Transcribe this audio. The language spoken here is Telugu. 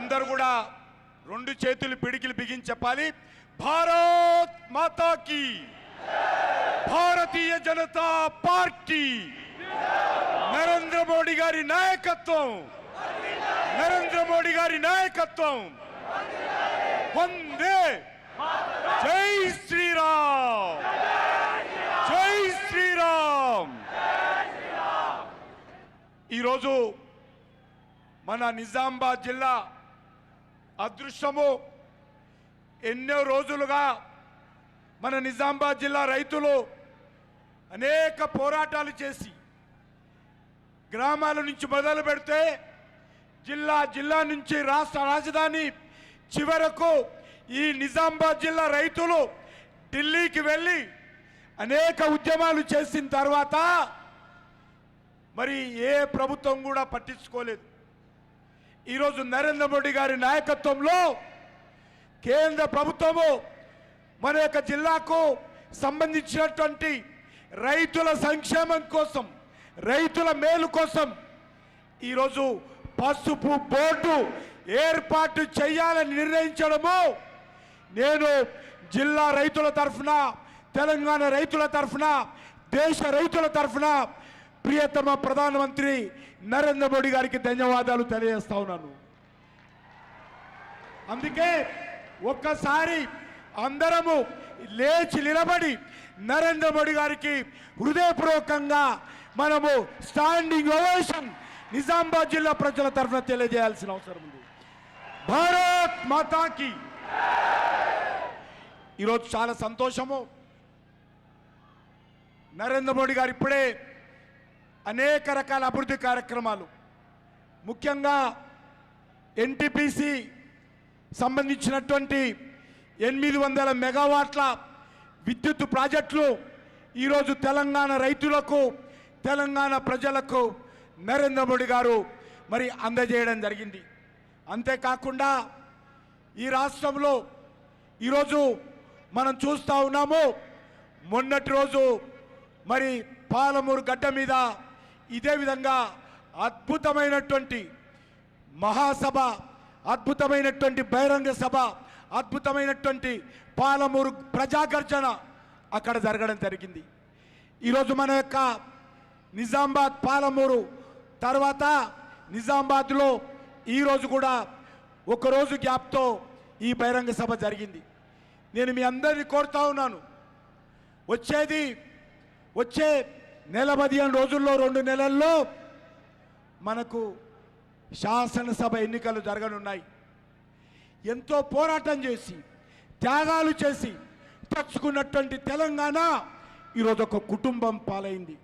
అందరు కూడా రెండు చేతులు పిడికిలు బిగించి చెప్పాలి. భారత్ మాతాకి. భారతీయ జనతా పార్టీ. నరేంద్ర మోడీ గారి నాయకత్వం. నరేంద్ర మోడీ గారి నాయకత్వం. వందే జై శ్రీరామ్. జై శ్రీరామ్. ఈరోజు మన నిజామాబాద్ జిల్లా అదృష్టము ఎన్నో రోజులుగా మన నిజామాబాద్ జిల్లా రైతులు అనేక పోరాటాలు చేసి గ్రామాల నుంచి మొదలు పెడితే జిల్లా జిల్లా నుంచి రాష్ట్ర రాజధాని చివరకు ఈ నిజామాబాద్ జిల్లా రైతులు ఢిల్లీకి వెళ్ళి అనేక ఉద్యమాలు చేసిన తర్వాత మరి ఏ ప్రభుత్వం కూడా పట్టించుకోలేదు. ఈరోజు నరేంద్ర మోడీ గారి నాయకత్వంలో కేంద్ర ప్రభుత్వము మన యొక్క జిల్లాకు సంబంధించినటువంటి రైతుల సంక్షేమం కోసం రైతుల మేలు కోసం ఈరోజు పసుపు బోర్డు ఏర్పాటు చేయాలని నిర్ణయించడము నేను జిల్లా రైతుల తరఫున తెలంగాణ రైతుల తరఫున దేశ రైతుల తరఫున ప్రియతమ ప్రధానమంత్రి నరేంద్ర మోడీ గారికి ధన్యవాదాలు తెలియజేస్తా ఉన్నాను. అందుకే ఒక్కసారి అందరము లేచి నిలబడి నరేంద్ర మోడీ గారికి హృదయపూర్వకంగా మనము స్టాండింగ్ ఓవేషన్ నిజామాబాద్ జిల్లా ప్రజల తరఫున తెలియజేయాల్సిన అవసరం ఉంది. భారత్ మాతాకి. ఈరోజు చాలా సంతోషము. నరేంద్ర మోడీ గారు ఇప్పుడే అనేక రకాల అభివృద్ధి కార్యక్రమాలు. ముఖ్యంగా ఎన్టీపీసీ సంబంధించినటువంటి ఎనిమిది వందల మెగావాట్ల విద్యుత్ ప్రాజెక్టులు ఈరోజు తెలంగాణ రైతులకు తెలంగాణ ప్రజలకు నరేంద్ర మోడీ గారు మరి అందజేయడం జరిగింది. అంతేకాకుండా ఈ రాష్ట్రంలో ఈరోజు మనం చూస్తూ ఉన్నాము మొన్నటి రోజు మరి పాలమూరు గడ్డ మీద ఇదే విధంగా అద్భుతమైనటువంటి మహాసభ అద్భుతమైనటువంటి బహిరంగ సభ అద్భుతమైనటువంటి పాలమూరు ప్రజాగర్జన అక్కడ జరగడం జరిగింది. ఈరోజు మన యొక్క నిజామాబాద్ పాలమూరు తర్వాత నిజామాబాద్లో ఈరోజు కూడా ఒకరోజు గ్యాప్తో ఈ బహిరంగ సభ జరిగింది. నేను మీ అందరినీ కోరుతా ఉన్నాను. వచ్చేది వచ్చే నెల పదిహేను రోజుల్లో రెండు నెలల్లో మనకు శాసనసభ ఎన్నికలు జరగనున్నాయి. ఎంతో పోరాటం చేసి త్యాగాలు చేసి తెచ్చుకున్నటువంటి తెలంగాణ ఈరోజు ఒక కుటుంబం పాలైంది.